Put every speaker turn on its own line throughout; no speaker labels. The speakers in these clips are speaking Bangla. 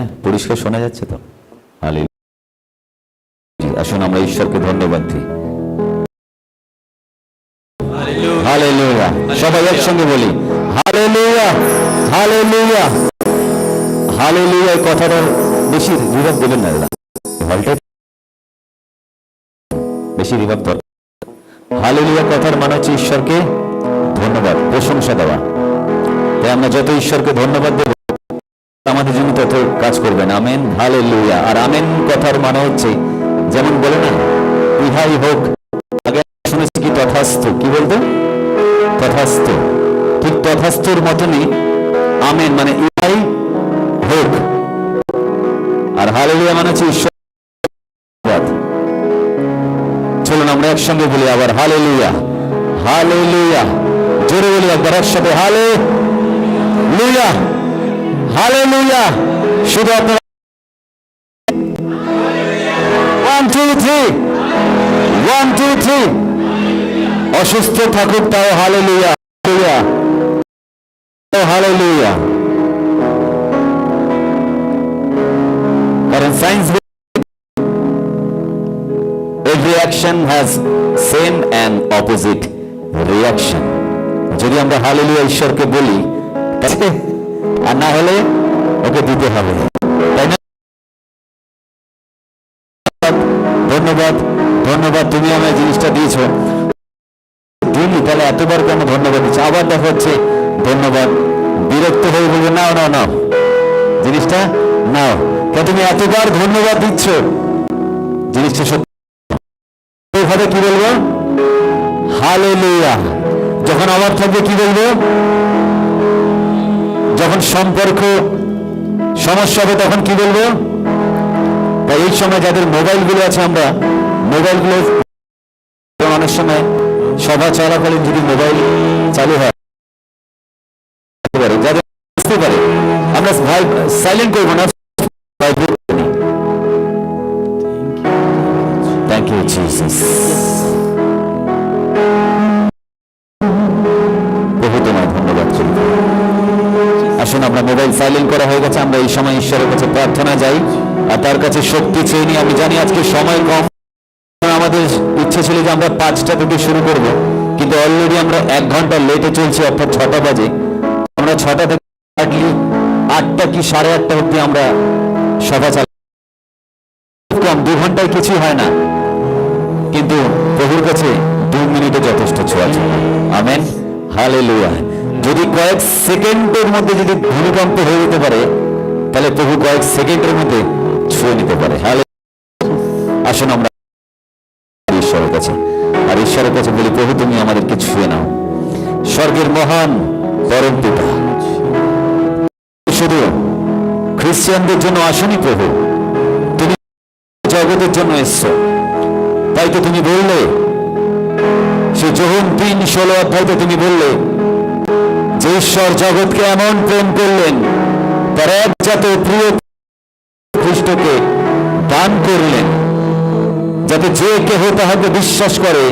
হ্যাঁ পরিষ্কার শোনা যাচ্ছে তো? হালে আসুন আমরা ঈশ্বরকে ধন্যবাদ দিই। সবাই একসঙ্গে বলি কথাটা বেশি রিভাব দেবেন না হলটা বেশি রিভাব দরকার। হালেলুয়া কথার মানে হচ্ছে ঈশ্বরকে ধন্যবাদ প্রশংসা দেওয়া। তাই আমরা যত ঈশ্বরকে ধন্যবাদ দেব আমাদের জন্য তত কাজ করবেন আমেন, হালেলুয়া। আর আমেন কথার মানে হচ্ছে, যেমন বলে না, ইহাই হোক, আগে শুনেছি কি তথাস্থ, কি বলতো? তথাস্থ। ঠিক তথাস্থর মতনই আমেন মানে ইহাই হোক। আর মানে হচ্ছে ঈশ্বর। চলুন আমরা একসঙ্গে বলি আবার হালেলুয়া। হালেলুয়া। জোরে বলি একবার একসাথে হালে লুয়া হালে শুধু one two three one two three অসুস্থ থাকুক তাও হালে লুয়া লুয়া হালে লুয়া কারণ science action has same and opposite reaction. যদি আমরা হালেলুয়া ঈশ্বরকে বলি আর না হলে ওকে দিতে হবে। তাই না? ধন্যবাদ ধন্যবাদ, তুমি আমায় জিনিসটা দিয়েছ। দিলি তাহলে এতবার কেন ধন্যবাদ দিচ্ছ? আবার দেখা হচ্ছে। ধন্যবাদ। বিরক্ত হয়ে বলবে, নাও নাও নাও। জিনিসটা নাও। কেন তুমি এতবার ধন্যবাদ দিচ্ছ? জিনিসটা সত্যি। কি বলব? হালেলুয়া। যখন আবার থাকবে, কি বলব? সম্পর্ক সমস্যা হবে তখন কি বলব তাই এই সময় যাদের মোবাইলগুলো আছে আমরা মোবাইলগুলো অনেক সময় সভা চলাকালীন যদি মোবাইল চালু হয়, যাদের বুঝতে পারে, আমরা সাইলেন্ট করব না vibrate করি। Thank আসুন, আমরা মোবাইল সাইলেন্ট করা হয়ে গেছে, আমরা এই সময় ঈশ্বরের কাছে প্রার্থনা যাই। আর তার কাছে শক্তি চেয়ে নিই আমি জানি আজকে সময় কম। আমাদের ইচ্ছে ছিল যে আমরা পাঁচটা থেকে শুরু করব, কিন্তু অলরেডি আমরা এক ঘণ্টা লেটে চলছি, অর্থাৎ ছটা বাজে। আমরা ছটা থেকে আটটা কি সাড়ে আটটা অব্দি আমরা সভা চালাই। কম, দু ঘন্টায় কিছুই হয় না। কিন্তু প্রভুর কাছে দু মিনিটে যথেষ্ট ছোঁয়া আমেন। হালে যদি কয়েক সেকেন্ডের মধ্যে যদি ভূমিকম্প হয়ে যেতে পারে, তাহলে প্রভু কয়েক সেকেন্ডের মধ্যে ছুঁয়ে নিতে পারে। হালে আসুন আমরা ঈশ্বরের কাছে, আর ঈশ্বরের কাছে বলি, প্রভু, তুমি আমাদেরকে ছুঁয়ে নাও। স্বর্গের মহান পরম পিতা। শুধু খ্রিস্টানদের জন্য আসনি প্রভু, তুমি জগতের জন্য এসছো। তাই তো তুমি বললে, সে যোহন তিন ষোলো অধ্যায়তে তুমি বললে যে ঈশ্বর জগৎকে এমন প্রেম করলেন, তার একজাত প্রিয় খ্রিস্টকে দান করলেন, যাতে যে কেহ তাহাকে বিশ্বাস করে,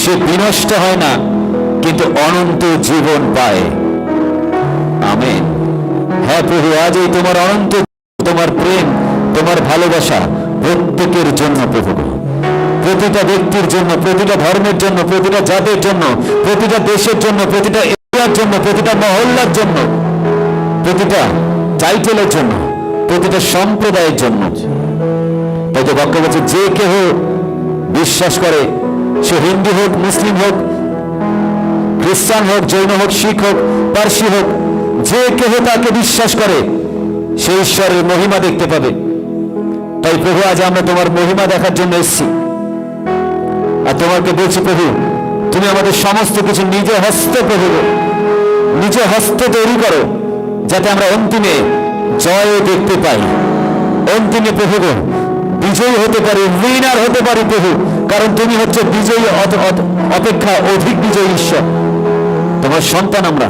সে বিনষ্ট হয় না, কিন্তু অনন্ত জীবন পায়। আমেন। হ্যাঁ প্রভু, আজ এই তোমার অনন্ত, তোমার প্রেম, তোমার ভালোবাসা প্রত্যেকের জন্য প্রভু। প্রতিটা ব্যক্তির জন্য, প্রতিটা ধর্মের জন্য, প্রতিটা জাতের জন্য, প্রতিটা দেশের জন্য, প্রতিটা জন্য, প্রতিটা মহল্লার জন্য, প্রতিটা টাইটেলের জন্য, প্রতিটা সম্প্রদায়ের জন্য। তাই তো বাক্য বলছে, যে কেহ বিশ্বাস করে, সে হিন্দু হোক, মুসলিম হোক, খ্রিস্টান হোক, জৈন হোক, শিখ হোক, পার্সি হোক, যে কেহ তাকে বিশ্বাস করে, সে ঈশ্বরের মহিমা দেখতে পাবে। তাই প্রভু, আজ আমরা তোমার মহিমা দেখার জন্য এসেছি। আর তোমাকে বলছি প্রভু, তুমি আমাদের সমস্ত কিছু নিজে হস্তে প্রভু নিজে হস্তে তৈরি করো, যাতে আমরা অন্তিমে জয় দেখতে পাই। অন্তিমে প্রভু বিজয়ী হতে পারি উইনার হতে পারি প্রভু, কারণ তুমি হচ্ছে বিজয়ী অপেক্ষা অধিক বিজয়ী ঈশ্বর। তোমার সন্তান আমরা,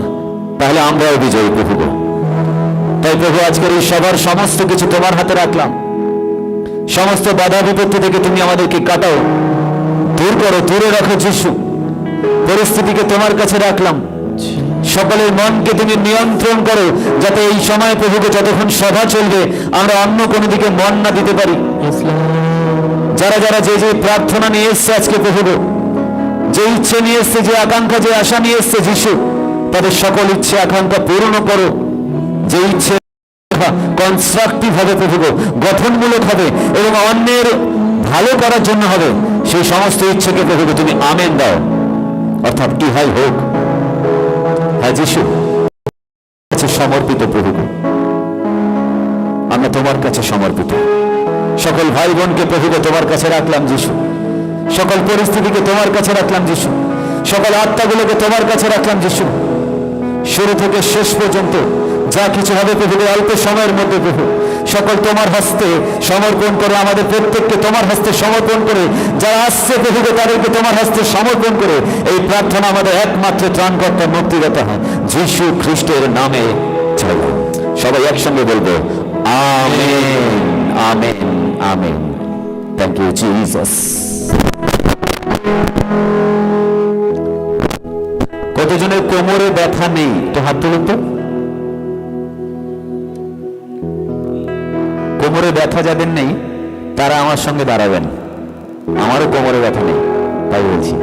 তাহলে আমরাও বিজয়ী প্রভু তাই প্রভু, আজকের এই সবার সমস্ত কিছু তোমার হাতে রাখলাম। সমস্ত বাধা বিপত্তি থেকে তুমি আমাদেরকে কাটাও। দূর করো, দূরে রাখো যিশু। পরিস্থিতিকে তোমার কাছে রাখলাম। সকলের মনকে তুমি নিয়ন্ত্রণ করো যাতে এই সময় প্রভুকে যতক্ষণ সভা চলবে আমরা অন্য কোনো দিকে মন না দিতে পারি। যারা যারা যে যে প্রার্থনা নিয়ে এসছে আজকে প্রভুকে যে ইচ্ছে নিয়ে এসছে যে আকাঙ্ক্ষা যে আশা নিয়ে এসছে যিশু তাদের সকল ইচ্ছে আকাঙ্ক্ষা পূর্ণ করো। যে ইচ্ছে কনস্ট্রাকটিভ হবে প্রভুগ গঠনমূলক হবে এবং অন্যের ভালো করার জন্য হবে সেই সমস্ত ইচ্ছেকে প্রভুগ তুমি আমেন দাও। অর্থাৎ ইহাই হোক। কাছে সমর্পিত প্রভু। আমরা তোমার কাছে সমর্পিত। সকল ভাই বোনকে প্রভুকে তোমার কাছে রাখলাম, যিশু। সকল পরিস্থিতিকে তোমার কাছে রাখলাম, যিশু। সকল আত্মাগুলোকে তোমার কাছে রাখলাম, যিশু। শুরু থেকে শেষ পর্যন্ত যা কিছু হবে প্রভুকে অল্প সময়ের মধ্যে প্রভু সকল তোমার হস্তে সমর্পণ করে, আমাদের প্রত্যেককে তোমার হস্তে সমর্পণ করে। যারা আসছে প্রভুকে, তাদেরকে তোমার হস্তে সমর্পণ করে। এই প্রার্থনা আমাদের একমাত্র ত্রাণকর্তা মুক্তিদাতা যিশু খ্রিস্টের নামে সবাই একসঙ্গে বলব, amen amen amen. Thank you Jesus কতজনের কোমরে ব্যথা নেই? তো হাত তুলুন তো। ব্যথা যাদের নেই, তারা আমার সঙ্গে দাঁড়াবেন। আমারও কোমরে ব্যথা নেই, তাই বলছি।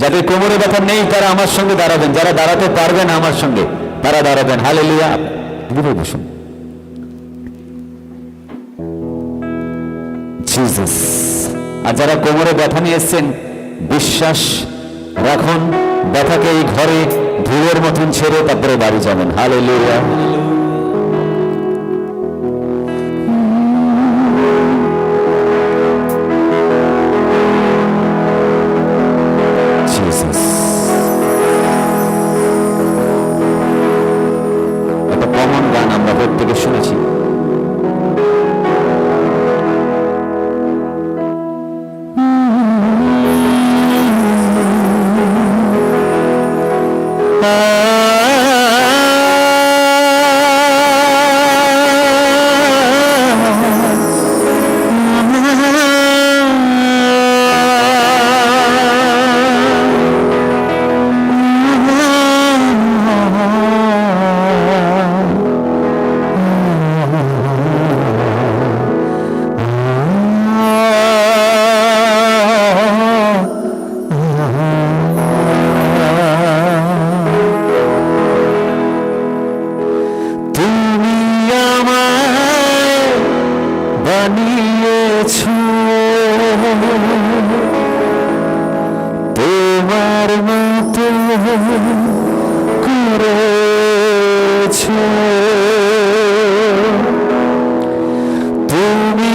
যাদের কোমরে ব্যথা নেই, তারা আমার সঙ্গে দাঁড়াবেন। যারা দাঁড়াতে পারবেন আমার সঙ্গে, তারা দাঁড়াবেন। হালে লিয়া দূরে বসুন আর যারা কোমরে ব্যথা নিয়ে এসছেন, বিশ্বাস রাখুন, ব্যথাকে এই ঘরে ধুলোর মতন ছেড়ে তারপরে বাড়ি যাবেন। হালে লিয়া করেছ। তুমি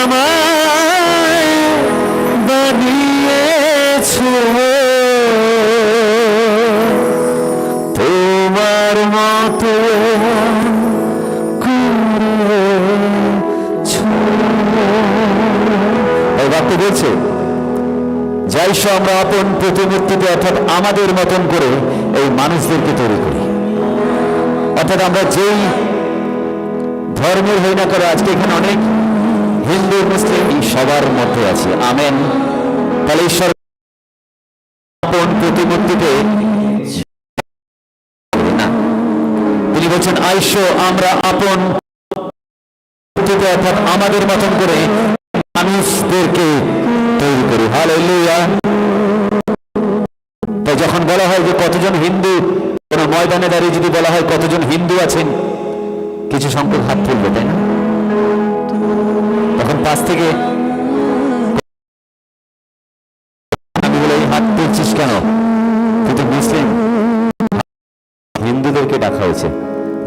আমায় বানিয়েছ। তোমার মতো এই বাক্য বলছে যাই আমরা আপন প্রতিমূর্তিতে অর্থাৎ আমাদের মতন করে এই মানুষদেরকে তৈরি করি। অর্থাৎ আমরা যেই ধর্মের হই না করে আজকে এখানে অনেক হিন্দু, মুসলিম সবার মধ্যে আছে। আমেন। তাহলে ঈশ্বর আপন প্রতিমূর্তিতে তিনি বলছেন, আইসো, আমরা আপন অর্থাৎ আমাদের মতন করে মানুষদেরকে তৈরি করি। হালেলুয়া। তাই যখন বলা হয় যে কতজন হিন্দু কোন ময়দানে দাঁড়িয়ে যদি বলা হয় কতজন হিন্দু আছেন, কিছু সংখ্যক হাত তুলবে, তাই না? তখন পাশ থেকে আমি হাত তুলছিস কেন? তুই তো মুসলিম। হিন্দুদেরকে ডাকা হয়েছে।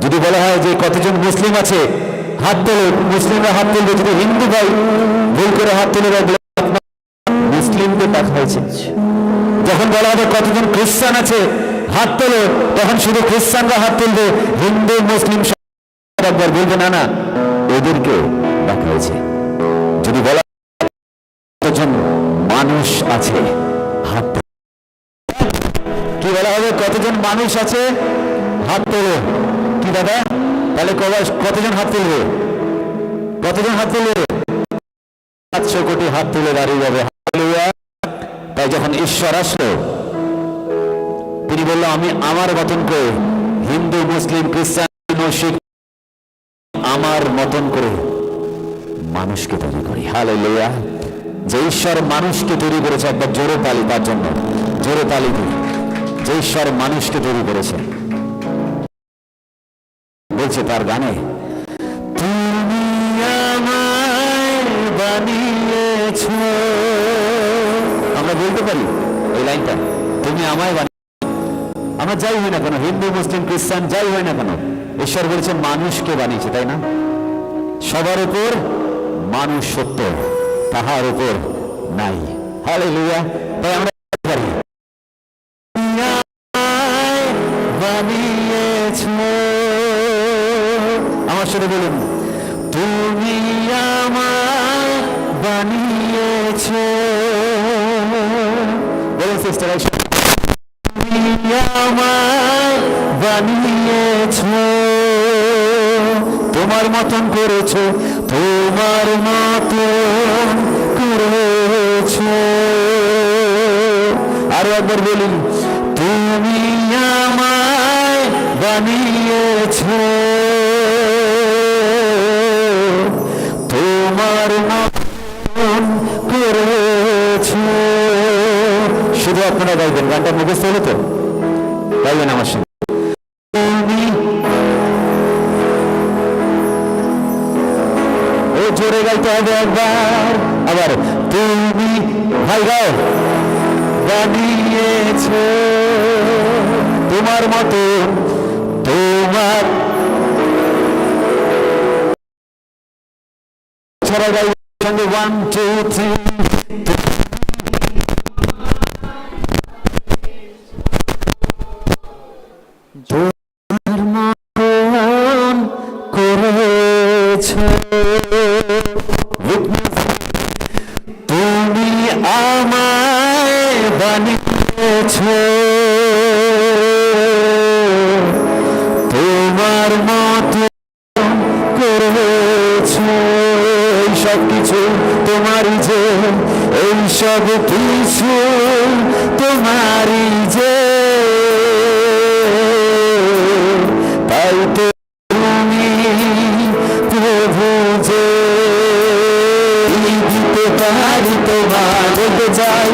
যদি বলা হয় যে কতজন মুসলিম আছে, হাত তোলো। মুসলিমরা হাত তুলবে, যদি হিন্দু ভাই ভুল করে হাত তুলে মুসলিমদের ডাকা হয়েছে। যখন বলা হবে কতজন খ্রিস্টান আছে, হাত তোলো, তখন শুধু খ্রিস্টানরা হাত তুলবে, হিন্দু, মুসলিম একবার বলবে, না না ওদেরকে ডাকা হয়েছে। যদি বলা কতজন মানুষ আছে, হাত। কি বলা হবে? কতজন মানুষ আছে, হাত তোলো। কি দাদা? তাহলে কতজন হাত তুলবে? কতজন হাত তুলবে? সাতশো কোটি হাত তুলে দাঁড়িয়ে যাবে। হালেলুয়া। তাই যখন ঈশ্বর আসলো, তিনি বলল, আমি আমার মতন করে হিন্দু, মুসলিম, খ্রিস্টান, শিখ আমার মতন করে মানুষকে তৈরি করি। হালে লইয়া যে ঈশ্বর মানুষকে তৈরি করেছে একবার জোরে তালি তার জন্য। জোরে তালি দিই যে ঈশ্বর মানুষকে তৈরি করেছে। বলছে তার গানে, তুমি আমায় বানিয়েছ বলতে পারি? এই লাইনটা। তুমি আমায় বানিয়ে আমরা যাই হই না কেন? হিন্দু, মুসলিম, খ্রিস্টান, যাই হই না কেন? ঈশ্বর বলেছে মানুষকে বানিয়েছে, তাই না? সবার উপর মানুষ সত্য, তাহার উপর নাই। হালে লুয়া তাই আমরা আমার সাথে বলুন। তুমি বানিয়েছ তোমার মতন করেছ, তোমার মতন করেছ। আরও একবার বলুন, তুমি আমায় বানিয়েছ। তোমার মতন করেছ। শুধু আপনারা গাইবেন। গানটা মুখস্থ হলো তো? গাইবেন আমার সঙ্গে। জোরে গাইতে হবে একবার। আবার, তুমি ভাই, গাও। বানিয়েছ তোমার মতো তোমার। ছড়া গাই ওয়ান টু থ্রি সব কিছু তোমারই যে, এই সব কিছু তোমারই যে। তাই তো তুমি প্রভু যে দিতে তোমার যাই